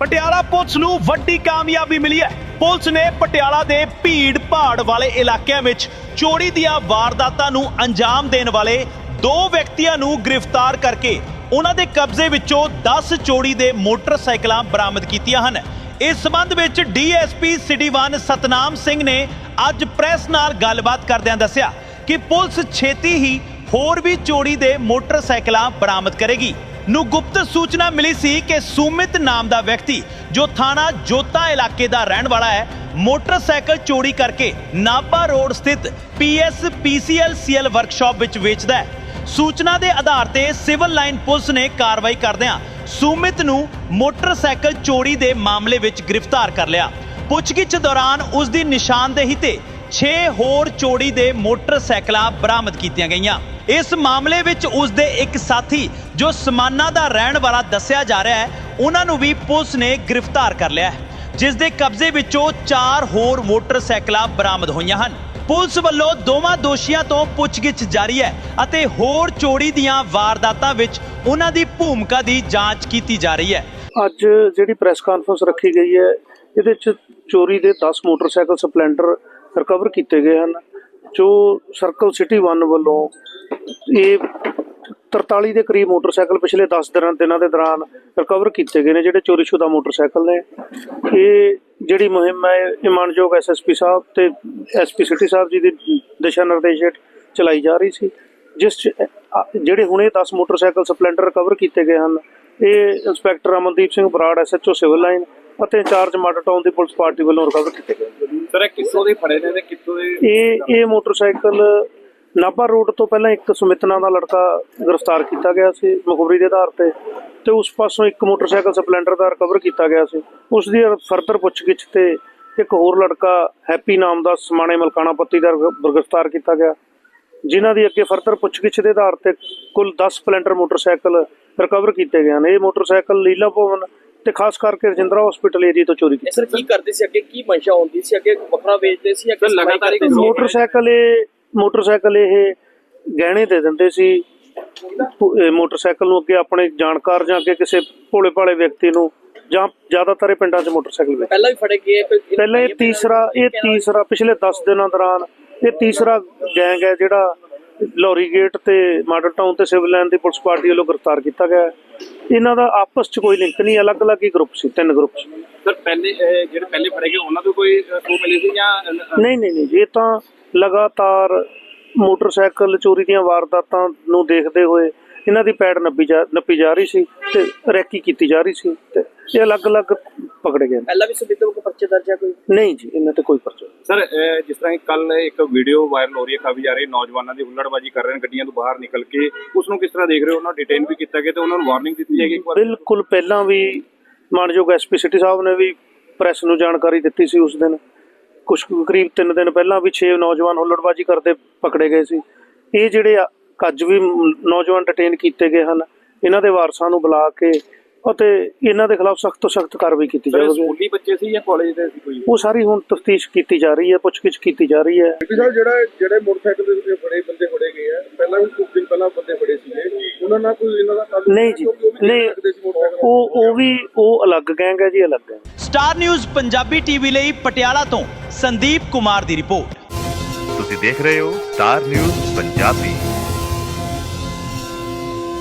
Patiala police ਨੂੰ ਵੱਡੀ ਕਾਮਯਾਬੀ ਮਿਲੀ ਹੈ। ਪੁਲਿਸ ਨੇ ਪਟਿਆਲਾ ਦੇ ਭੀੜ ਭਾੜ ਵਾਲੇ ਇਲਾਕਿਆਂ ਵਿੱਚ ਚੋਰੀ ਦੀਆਂ ਵਾਰਦਾਤਾਂ ਨੂੰ ਅੰਜਾਮ ਦੇਣ ਵਾਲੇ ਦੋ ਵਿਅਕਤੀਆਂ ਨੂੰ ਗ੍ਰਿਫਤਾਰ ਕਰਕੇ ਉਹਨਾਂ ਦੇ ਕਬਜ਼ੇ ਵਿੱਚੋਂ 10 ਚੋਰੀ ਦੇ ਮੋਟਰਸਾਈਕਲਾਂ ਬਰਾਮਦ ਕੀਤੀਆਂ ਹਨ। ਇਸ ਸਬੰਧ ਵਿੱਚ ਡੀਐਸਪੀ ਸਿਟੀ 1 ਸਤਨਾਮ ਸਿੰਘ ਨੇ ਅੱਜ ਪ੍ਰੈਸ ਨਾਲ ਗੱਲਬਾਤ ਕਰਦਿਆਂ ਦੱਸਿਆ ਕਿ ਪੁਲਿਸ ਛੇਤੀ ਹੀ ਹੋਰ ਵੀ ਚੋਰੀ ਦੇ ਮੋਟਰਸਾਈਕਲਾਂ ਬਰਾਮਦ ਕਰੇਗੀ। ਨੂੰ ਗੁਪਤ ਸੂਚਨਾ ਮਿਲੀ ਸੀ ਕਿ ਸੁਮਿਤ ਨਾਮ ਦਾ ਵਿਅਕਤੀ, ਜੋ ਥਾਣਾ ਜੋਤਾ ਇਲਾਕੇ ਦਾ ਰਹਿਣ ਵਾਲਾ ਹੈ, ਮੋਟਰਸਾਈਕਲ ਚੋਰੀ ਕਰਕੇ ਨਾਭਾ ਰੋਡ ਸਥਿਤ ਪੀਐਸ ਸੀਐਲ ਵਰਕਸ਼ਾਪ ਵਿੱਚ ਵੇਚਦਾ ਹੈ। ਸੂਚਨਾ ਦੇ ਆਧਾਰ ਤੇ ਸਿਵਲ ਲਾਈਨ ਪੁਲਿਸ ਨੇ ਕਾਰਵਾਈ ਕਰਦਿਆਂ ਸੁਮਿਤ ਨੂੰ ਮੋਟਰਸਾਈਕਲ ਚੋਰੀ ਦੇ ਮਾਮਲੇ ਵਿੱਚ ਗ੍ਰਿਫਤਾਰ ਕਰ ਲਿਆ। ਪੁੱਛਗਿੱਛ ਦੌਰਾਨ ਉਸ ਦੀ ਨਿਸ਼ਾਨਦੇਹੀ ਤੇ 6 ਹੋਰ ਚੋਰੀ ਦੇ ਮੋਟਰਸਾਈਕਲਾਂ ਬਰਾਮਦ ਕੀਤੀਆਂ ਗਈਆਂ। ਇਸ ਮਾਮਲੇ ਵਿੱਚ ਉਸ ਦੇ ਇੱਕ ਸਾਥੀ ਜੋ ਸਮਾਨਾ ਦਾ ਰਹਿਣ ਵਾਲਾ ਦੱਸਿਆ ਜਾ ਰਿਹਾ ਹੈ, ਉਹਨਾਂ ਨੂੰ ਵੀ ਪੁਲਿਸ ਨੇ ਗ੍ਰਿਫਤਾਰ ਕਰ ਲਿਆ ਹੈ, ਜਿਸ ਦੇ ਕਬਜ਼ੇ ਵਿੱਚੋਂ 4 ਹੋਰ ਮੋਟਰਸਾਈਕਲਾਂ ਬਰਾਮਦ ਹੋਈਆਂ ਹਨ। ਪੁਲਿਸ ਵੱਲੋਂ ਦੋਵਾਂ ਦੋਸ਼ੀਆਂ ਤੋਂ ਪੁੱਛਗਿੱਛ ਜਾਰੀ ਹੈ ਅਤੇ ਹੋਰ ਚੋਰੀ ਦੀਆਂ ਵਾਰਦਾਤਾਂ ਵਿੱਚ ਉਹਨਾਂ ਦੀ ਭੂਮਿਕਾ ਦੀ ਜਾਂਚ ਕੀਤੀ ਜਾ ਰਹੀ ਹੈ। ਅੱਜ ਜਿਹੜੀ ਪ੍ਰੈਸ ਕਾਨਫਰੰਸ ਰੱਖੀ ਗਈ ਹੈ, ਇਹਦੇ ਵਿੱਚ ਚੋਰੀ ਦੇ 10 ਮੋਟਰਸਾਈਕਲ ਸਪਲੈਂਡਰ ਰਿਕਵਰ ਕੀਤੇ ਗਏ ਹਨ, ਜੋ ਸਰਕਲ ਸਿਟੀ 1 ਵੱਲੋਂ ਇਹ 43 ਦੇ ਕਰੀਬ ਮੋਟਰਸਾਈਕਲ ਪਿਛਲੇ 10 ਦਿਨਾਂ ਦਿਨਾਂ ਦੇ ਦੌਰਾਨ ਰਿਕਵਰ ਕੀਤੇ ਗਏ ਨੇ ਜਿਹੜੇ ਚੋਰੀशुदा ਮੋਟਰਸਾਈਕਲ ਨੇ। ਇਹ ਜਿਹੜੀ ਮੁਹਿੰਮ ਹੈ ਇਹ ਮਾਨਯੋਗ ਐਸਐਸਪੀ ਸਾਹਿਬ ਤੇ ਐਸਪੀ ਸਿਟੀ ਸਾਹਿਬ ਜੀ ਦੀ ਦਿਸ਼ਾ ਨਿਰਦੇਸ਼ ਹੇਠ ਚਲਾਈ ਜਾ ਰਹੀ ਸੀ। ਜਿਸ ਜਿਹੜੇ ਹੁਣੇ 10 ਮੋਟਰਸਾਈਕਲ ਸਪਲੈਂਡਰ ਰਿਕਵਰ ਕੀਤੇ ਗਏ ਹਨ ਇਹ inspector Amandeep Singh Brar SHO civil line ਅਤੇ ਇੰਚਾਰਜ ਮਾਡਲ ਟਾਊਨ ਦੀ ਪੁਲਿਸ ਪਾਰਟੀ ਵੱਲੋਂ ਰਿਕਵਰ ਕੀਤੇ ਗਏ। ਸਰ ਇਹ ਕਿੱਥੋਂ ਦੇ ਫੜੇ ਨੇ ਤੇ ਕਿੱਥੋਂ ਦੇ ਇਹ ਇਹ ਮੋਟਰਸਾਈਕਲ ਨਾਭਾ ਰੋਡ ਤੋਂ ਪਹਿਲਾਂ ਇੱਕ ਸੁਮਿਤ ਨਾਂ ਦਾ ਲੜਕਾ ਗ੍ਰਿਫਤਾਰ ਕੀਤਾ ਗਿਆ ਸੀ ਮੁਖਬਰੀ ਦੇ ਆਧਾਰ ਤੇ ਤੇ ਉਸ ਪਾਸੋਂ ਇੱਕ ਮੋਟਰਸਾਈਕਲ ਸਪਲੈਂਡਰ ਦਾ ਰਿਕਵਰ ਕੀਤਾ ਗਿਆ ਸੀ। ਉਸ ਦੀ ਫਰਦਰ ਪੁੱਛਗਿੱਛ ਤੇ ਇੱਕ ਹੋਰ ਲੜਕਾ ਹੈਪੀ ਨਾਮ ਦਾ ਸਮਾਣੇ ਮਲਕਾਣਾ ਪੱਤੀ ਦਾ ਗ੍ਰਿ- ਗ੍ਰਿਫਤਾਰ ਕੀਤਾ ਗਿਆ। ਜਿਨ੍ਹਾਂ ਦੀ ਅੱਗੇ ਫਰਦਰ ਪੁੱਛਗਿੱਛ ਦੇ ਆਧਾਰ ਤੇ ਕੁੱਲ 10 ਸਪਲੈਂਡਰ ਮੋਟਰਸਾਈਕਲ ਰਿਕਵਰ ਕੀਤੇ ਗਏ ਨੇ ਇਹ ਮੋਟਰਸਾਈਕਲ ਲੀਲਾ ਭਵਨ ਤੇ ਖਾਸ ਕਰਕੇ ਰਜਿੰਦਰਾ ਹਸਪੀਟਲ ਏਰੀਆ ਤੋਂ ਚੋਰੀ ਕੀਤੇ ਸਰ ਕੀ ਕਰਦੇ ਸੀ ਅੱਗੇ? ਕੀ ਮਨਸ਼ਾ ਹੁੰਦੀ ਸੀ ਅੱਗੇ? ਵੱਖਰਾ ਵੇਚਦੇ ਸੀ ਅੱਗੇ ਲਗਾਤਾਰ ਮੋਟਰਸਾਈਕਲ ਇਹ ਮੋਟਰਸਾਈਕਲ ਇਹ ਗਹਿਣੇ ਦੇ ਦਿੰਦੇ ਸੀ। ਇਹ ਮੋਟਰਸਾਈਕਲ ਨੂੰ ਅੱਗੇ ਆਪਣੇ ਜਾਣਕਾਰ ਜਾਂ ਅੱਗੇ ਕਿਸੇ ਭੋਲੇ ਭਾਲੇ ਵਿਅਕਤੀ ਨੂੰ ਜਾਂ ਜ਼ਿਆਦਾਤਰ ਇਹ ਪਿੰਡਾਂ 'ਚ ਮੋਟਰਸਾਈਕਲ ਪਹਿਲਾਂ ਵੀ ਫੜੇ ਗਏ ਪਹਿਲਾਂ ਇਹ ਤੀਸਰਾ ਇਹ ਤੀਸਰਾ ਪਿਛਲੇ 10 ਦਿਨਾਂ ਦੌਰਾਨ ਇਹ ਤੀਸਰਾ ਗੈਂਗ ਹੈ ਜਿਹੜਾ ਲੋਰੀ ਗੇਟ ਤੇ ਮਾਡਲ ਟਾਊਨ ਤੇ ਸਿਵਲ ਲਾਈਨ ਦੀ ਪੁਲਿਸ ਪਾਰਟੀ ਵੱਲੋਂ ਗ੍ਰਿਫਤਾਰ ਕੀਤਾ ਗਿਆ। ਇਹਨਾਂ ਦਾ ਆਪਸ 'ਚ ਕੋਈ ਲਿੰਕ ਨਹੀਂ ਅਲੱਗ-ਅਲੱਗ ਹੀ ਗਰੁੱਪ ਸੀ ਤਿੰਨ ਗਰੁੱਪ ਸੀ। ਸਰ ਪਹਿਲੇ ਜਿਹੜੇ ਪਹਿਲੇ ਫੜੇ ਗਏ ਉਹਨਾਂ ਤੋਂ ਕੋਈ ਸੂ ਮਿਲੀ ਸੀ ਜਾਂ ਨਹੀਂ ਨਹੀਂ ਨਹੀਂ ਇਹ ਤਾਂ ਲਗਾਤਾਰ ਮੋਟਰਸਾਈਕਲ ਚੋਰੀ ਦੀਆਂ ਵਾਰਦਾਤਾਂ ਨੂੰ ਦੇਖਦੇ ਹੋਏ ਇਹਨਾਂ ਦੀ ਪੈੜ ਨੱਪੀ ਜਾ ਨੱਪੀ ਜਾ ਰਹੀ ਸੀ ਤੇ ਰੈਕੀ ਕੀਤੀ ਜਾ ਰਹੀ ਸੀ ਤੇ ਇਹ ਅਲੱਗ-ਅਲੱਗ ਪਕੜੇ ਗਏ ਨੇ। ਪਹਿਲਾਂ ਵੀ ਸੁਬਿਧਾ ਕੋ ਪਰਚੇ ਦਰਜ ਹੈ ਕੋਈ? ਨਹੀਂ ਜੀ ਇਹਨਾਂ ਤੇ ਕੋਈ ਪਰਚਾ ਨਹੀਂ। ਸਰ ਅਹ, ਜਿਸ ਤਰ੍ਹਾਂ ਕੱਲ ਇੱਕ ਵੀਡੀਓ ਵਾਇਰਲ ਹੋ ਰਹੀ ਹੈ ਕਾਫੀ ਜਾ ਰਹੀ ਨੌਜਵਾਨਾਂ ਦੀ ਹੁੱਲੜਬਾਜ਼ੀ ਕਰ ਰਹੇ ਨੇ ਗੱਡੀਆਂ ਤੋਂ ਬਾਹਰ ਨਿਕਲ ਕੇ। ਉਸ ਨੂੰ ਕਿਸ ਤਰ੍ਹਾਂ ਦੇਖ ਰਹੇ ਹੋ? ਉਹਨਾਂ ਨੂੰ ਡਿਟੇਨ ਵੀ ਕੀਤਾ ਗਿਆ ਤੇ ਉਹਨਾਂ ਨੂੰ ਵਾਰਨਿੰਗ ਦਿੱਤੀ ਜਾਏਗੀ ਇੱਕ ਵਾਰ? ਬਿਲਕੁਲ ਪਹਿਲਾਂ ਵੀ ਮਾਨਯੋਗ ਐਸਪੀ ਸਿਟੀ ਸਾਹਿਬ ਨੇ ਵੀ ਪ੍ਰੈਸ ਨੂੰ ਜਾਣਕਾਰੀ ਦਿੱਤੀ ਸੀ ਉਸ ਦਿਨ। ਕੁਝ ਕਰੀਬ 3 ਦਿਨ ਪਹਿਲਾਂ ਵੀ 6 ਨੌਜਵਾਨ ਹੁੱਲੜਬਾਜ਼ੀ ਕਰਦੇ ਪਕੜੇ ਗਏ ਸੀ। ਇਹ ਜਿਹੜੇ ਆ- ਅੱਜ ਵੀ ਮ- ਨੌਜਵਾਨ ਡਿਟੇਨ ਕੀਤੇ ਗਏ ਹਨ। ਇਹਨਾਂ ਦੇ ਵਾਰਸਾਂ ਨੂੰ ਬੁਲਾ ਕੇ ਅਤੇ ਇਹਨਾਂ ਦੇ ਖਿਲਾਫ ਸਖਤ ਤੋਂ ਸਖਤ ਕਾਰਵਾਈ ਕੀਤੀ ਸਰ ਇਹ ਜਾਵੇਗੀ। ਸਕੂਲੀ ਬੱਚੇ ਸੀ ਜਾਂ ਕਾਲਜ ਦੇ ਸੀ ਕੋਈ? ਉਹ ਸਾਰੀ ਹੁਣ ਤਫਤੀਸ਼ ਕੀਤੀ ਜਾ ਰਹੀ ਹੈ ਪੁੱਛਗਿੱਛ ਕੀਤੀ ਜਾ ਰਹੀ ਹੈ। ਜੀ ਸਾਹਿਬ ਜਿਹੜਾ ਜਿਹੜੇ ਮੋਟਰਸਾਈਕਲ ਦੇ ਉੱਤੇ ਬੜੇ ਬੰਦੇ ਫੜੇ ਗਏ ਆ ਪਹਿਲਾਂ ਵੀ ਕੁਝ ਦਿਨ ਪਹਿਲਾਂ ਬੰਦੇ ਫੜੇ ਸੀਗੇ। ਉਹਨਾਂ ਨਾਲ ਕੋਈ ਇਹਨਾਂ ਦਾ ਤਾਲੁਕ ਨਹੀਂ ਜੀ ਕਿਉਂਕਿ ਉਹ ਵੀ ਨਹੀਂ ਲੱਗਦੇ ਸੀ ਮੋਟਰਸਾਈਕਲ ਉਹ ਉਹ ਵੀ ਉਹ ਅਲੱਗ ਗੈਂਗ ਹੈ ਜੀ ਅਲੱਗ ਹੈ ਸਟਾਰ ਨਿਊਜ਼ ਪੰਜਾਬੀ ਟੀਵੀ ਲਈ ਪਟਿਆਲਾ ਤੋਂ ਸੰਦੀਪ ਕੁਮਾਰ ਦੀ ਰਿਪੋਰਟ। ਤੁਸੀਂ ਦੇਖ ਰਹੇ ਹੋ ਸਟਾਰ ਨਿਊਜ਼ ਪੰਜਾਬੀ।